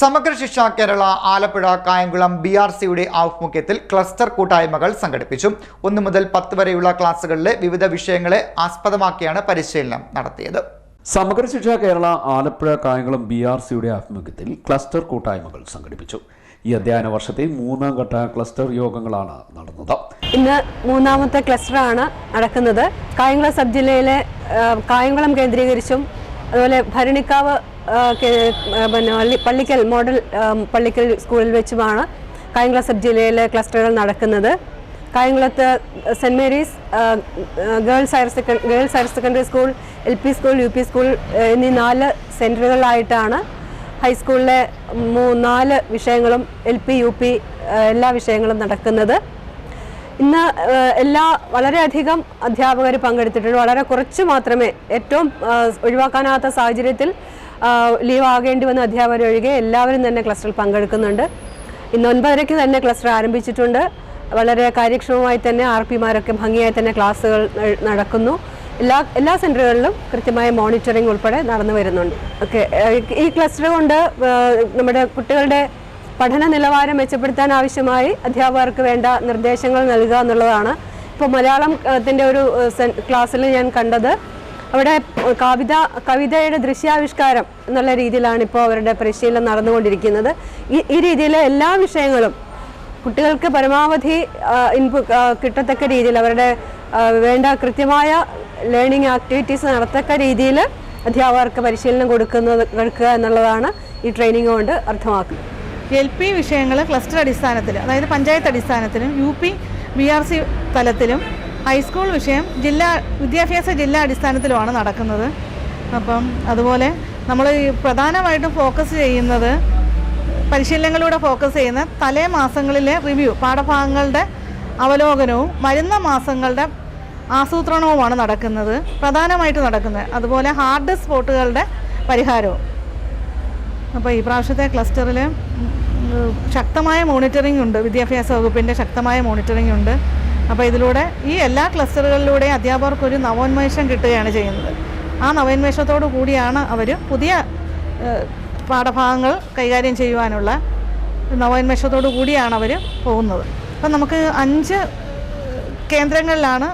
സമഗ്ര Shiksha Kerala Alappuzha Kayamkulam B R സിയുടെ ആഭിമുഖ്യത്തിൽ ക്ലസ്റ്റർ കൂട്ടായ്മകൾ സംഘടിപ്പിച്ചു. ഒന്നു മുതൽ പത്ത് വരെയുള്ള ക്ലാസുകളിലെ വിവിധ വിഷയങ്ങളെ ആസ്പദമാക്കിയാണ് പരിശീലനം നടത്തിയത്. സമഗ്ര ശിക്ഷ കേരള ആലപ്പുഴ കായംകുളം ബി ആർ സിയുടെ ആഭിമുഖ്യത്തിൽ ക്ലസ്റ്റർ കൂട്ടായ്മകൾ സംഘടിപ്പിച്ചു. ഈ അധ്യയന വർഷത്തെ മൂന്നാം ഘട്ട ക്ലസ്റ്റർ യോഗങ്ങളാണ് നടന്നത്. ഇന്ന് മൂന്നാമത്തെ ക്ലസ്റ്ററാണ് നടക്കുന്നത്. കായംകുളം സബ് ജില്ലയിലെ കായംകുളം കേന്ദ്രീകരിച്ചും അതുപോലെ ഭരണിക്കാവ് പിന്നെ പള്ളി- പള്ളിക്കൽ മോഡൽ പള്ളിക്കൽ സ്കൂളിൽ വെച്ചുമാണ് കായംകുളം സബ് ജില്ലയിലെ ക്ലസ്റ്ററുകൾ നടക്കുന്നത്. കായംകുളത്ത് saint Mary's girls higher second girls higher secondary school L P school U P school എന്നീ നാല് സെന്ററുകളിലായിട്ടാണ് ഹൈസ്കൂളിലെ മൂ നാല് വിഷയങ്ങളും എൽ പി യു പി എല്ലാ വിഷയങ്ങളും നടക്കുന്നത്. ഇന്ന് എല്ലാ വളരെയധികം അധ്യാപകർ പങ്കെടുത്തിട്ടുണ്ട്. വളരെ കുറച്ച് മാത്രമേ ഏറ്റവും ഒഴിവാക്കാനാത്ത സാഹചര്യത്തിൽ ലീവ് ആകേണ്ടി വന്ന അധ്യാപകർ ഒഴികെ എല്ലാവരും തന്നെ ക്ലസ്റ്ററിൽ പങ്കെടുക്കുന്നുണ്ട്. ഇന്ന് ഒൻപതരയ്ക്ക് തന്നെ ക്ലസ്റ്റർ ആരംഭിച്ചിട്ടുണ്ട്. വളരെ കാര്യക്ഷമമായി തന്നെ ആർ പിമാരൊക്കെ ഭംഗിയായി തന്നെ ക്ലാസ്സുകൾ നടക്കുന്നു. എല്ലാ എല്ലാ സെന്ററുകളിലും കൃത്യമായ മോണിറ്ററിംഗ് ഉൾപ്പെടെ നടന്നു വരുന്നുണ്ട്. ഓക്കെ ഈ ക്ലസ്റ്റർ കൊണ്ട് നമ്മുടെ കുട്ടികളുടെ പഠന നിലവാരം മെച്ചപ്പെടുത്താൻ ആവശ്യമായി അധ്യാപകർക്ക് വേണ്ട നിർദ്ദേശങ്ങൾ നൽകുക എന്നുള്ളതാണ്. ഇപ്പോൾ മലയാളത്തിന്റെ ഒരു ക്ലാസ്സിൽ ഞാൻ കണ്ടത്. അവിടെ കവിത കവിതയുടെ ദൃശ്യാവിഷ്കാരം എന്നുള്ള രീതിയിലാണ് ഇപ്പോൾ അവരുടെ പരിശീലനം നടന്നുകൊണ്ടിരിക്കുന്നത്. ഈ ഈ രീതിയിൽ എല്ലാ വിഷയങ്ങളും കുട്ടികൾക്ക് പരമാവധി ഇൻപു കിട്ടത്തക്ക രീതിയിൽ അവരുടെ വേണ്ട കൃത്യമായ ലേണിംഗ് ആക്ടിവിറ്റീസ് നടത്തക്ക രീതിയിൽ അധ്യാപകർക്ക് പരിശീലനം കൊടുക്കുന്നത് കൊടുക്കുക എന്നുള്ളതാണ് ഈ ട്രെയിനിങ് കൊണ്ട് അർത്ഥമാക്കുന്നത്. എൽ പി വിഷയങ്ങൾ ക്ലസ്റ്റർ അടിസ്ഥാനത്തിൽ അതായത് പഞ്ചായത്ത് അടിസ്ഥാനത്തിലും U P B R C തലത്തിലും ഹൈസ്കൂൾ വിഷയം ജില്ലാ വിദ്യാഭ്യാസ ജില്ലാ അടിസ്ഥാനത്തിലുമാണ് നടക്കുന്നത്. അപ്പം അതുപോലെ നമ്മൾ പ്രധാനമായിട്ടും ഫോക്കസ് ചെയ്യുന്നത് പരിശീലനങ്ങളിലൂടെ ഫോക്കസ് ചെയ്യുന്ന തലേ മാസങ്ങളിലെ റിവ്യൂ പാഠഭാഗങ്ങളുടെ അവലോകനവും വരുന്ന മാസങ്ങളുടെ ആസൂത്രണവുമാണ് നടക്കുന്നത് പ്രധാനമായിട്ട് നടക്കുന്നത്. അതുപോലെ ഹാർഡ് സ്പോട്ടുകളുടെ പരിഹാരവും. അപ്പോൾ ഈ പ്രാവശ്യത്തെ ക്ലസ്റ്ററിൽ ശക്തമായ മോണിറ്ററിംഗ് ഉണ്ട് വിദ്യാഭ്യാസ വകുപ്പിന്റെ ശക്തമായ മോണിറ്ററിംഗ് ഉണ്ട്. അപ്പോൾ ഇതിലൂടെ ഈ എല്ലാ ക്ലസ്റ്ററുകളിലൂടെയും അധ്യാപകർക്കൊരു നവോന്മേഷം കിട്ടുകയാണ് ചെയ്യുന്നത്. ആ നവോന്മേഷത്തോടു കൂടിയാണ് അവർ പുതിയ പാഠഭാഗങ്ങൾ കൈകാര്യം ചെയ്യുവാനുള്ള നവോന്മേഷത്തോടു കൂടിയാണ് അവർ പോകുന്നത്. അപ്പം നമുക്ക് അഞ്ച് കേന്ദ്രങ്ങളിലാണ്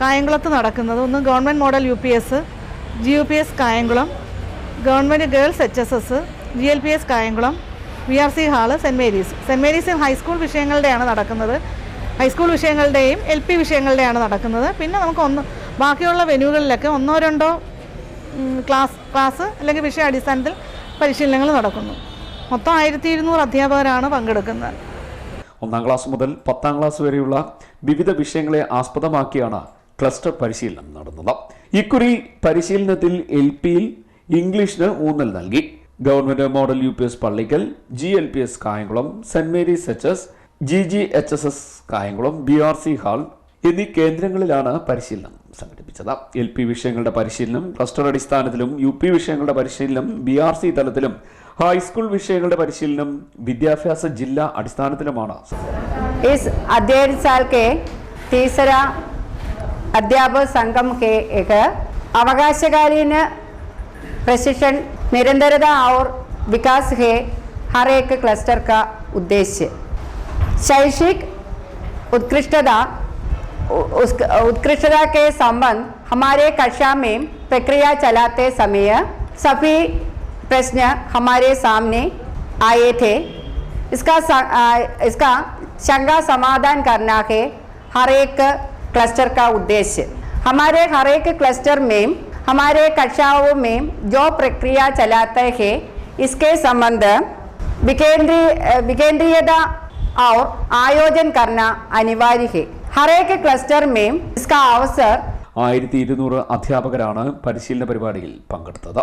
കായംകുളത്ത് നടക്കുന്നത്. ഒന്ന് government model U P S G U P S Kayamkulam government girls H S S G L P S Kayamkulam V R C hall Saint Mary's. Saint Mary's high school വിഷയങ്ങളുടെയാണ് നടക്കുന്നത്. ഹൈസ്കൂൾ വിഷയങ്ങളുടെയും L P വിഷയങ്ങളുടെയാണ് നടക്കുന്നത്. പിന്നെ നമുക്ക് ഒന്ന് ബാക്കിയുള്ള വെന്യൂകളിലൊക്കെ ഒന്നോ രണ്ടോ ക്ലാസ് ക്ലാസ് അല്ലെങ്കിൽ വിഷയ അടിസ്ഥാനത്തിൽ പരിശീലനങ്ങൾ നടക്കുന്നു. മൊത്തം ആയിരത്തി ഇരുന്നൂറ് അധ്യാപകരാണ് പങ്കെടുക്കുന്നത്. ഒന്നാം ക്ലാസ് മുതൽ പത്താം ക്ലാസ് വരെയുള്ള വിവിധ വിഷയങ്ങളെ ആസ്പദമാക്കിയാണ് ക്ലസ്റ്റർ പരിശീലനം നടന്നത്. ഇക്കുറി പരിശീലനത്തിൽ എൽ പിയിൽ ഇംഗ്ലീഷിന് ഊന്നൽ നൽകി. Government model U P S Pallikkal G L P S Kayamkulam saint Mary's H S G G H S S Kayamkulam B R C hall എന്നീ കേന്ദ്രങ്ങളിലാണ് പരിശീലനം സംഘടിപ്പിച്ചത് എൽ പി വിഷയങ്ങളുടെ പരിശീലനം ക്ലസ്റ്റർ അടിസ്ഥാനത്തിലും യു പി വിഷയങ്ങളുടെ പരിശീലനം ബി ആർ സി തലത്തിലും ഹൈസ്കൂൾ വിഷയങ്ങളുടെ പരിശീലനം വിദ്യാഭ്യാസ ജില്ലാ അടിസ്ഥാനത്തിലുമാണ് इस अध्ययन साल के तीसरा अध्यापक संगम के एक अवकाशकालीन प्रशिक्षण निरंतरता और विकास है हर एक क्लस्टर का उद्देश्य शैक्षिक उत्कृष्टता उस, उत्कृष्टता के संबंध हमारे कक्षा में प्रक्रिया चलाते समय सभी प्रश्न हमारे सामने आए थे। इसका इसका शंका समाधान करना है हर एक क्लस्टर का उद्देश्य। हमारे हर एक क्लस्टर में, हमारे कक्षाओं में जो प्रक्रिया चलाते हैं, इसके संबंध विकेंद्री, विकेंद्रीयता और आयोजन करना अनिवार्य है हर एक क्लस्टर में इसका अवसर ആയിരത്തി ഇരുന്നൂറ് അധ്യാപകരാണ് പരിശീലന പരിപാടിയിൽ പങ്കെടുത്തത്.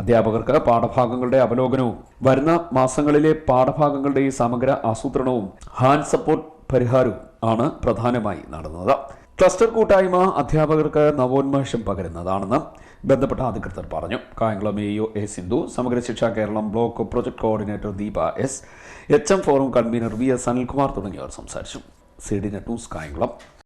അധ്യാപകർക്ക് പാഠഭാഗങ്ങളുടെ അവലോകനവും വരുന്ന മാസങ്ങളിലെ പാഠഭാഗങ്ങളുടെ സമഗ്ര ആസൂത്രണവും ഹാൻഡ് സപ്പോർട്ട് പരിഹാരവും ആണ് പ്രധാനമായി നടന്നത്. ക്ലസ്റ്റർ കൂട്ടായ്മ അധ്യാപകർക്ക് നവോന്മേഷം പകരുന്നതാണെന്ന് ബന്ധപ്പെട്ട അധികൃതർ പറഞ്ഞു. Kayamkulam A O A Sindhu Samagra Shiksha Keralam block project coordinator Deepa S H M forum convener V S Anilkumar തുടങ്ങിയവർ സംസാരിച്ചു. C D net news Kayamkulam.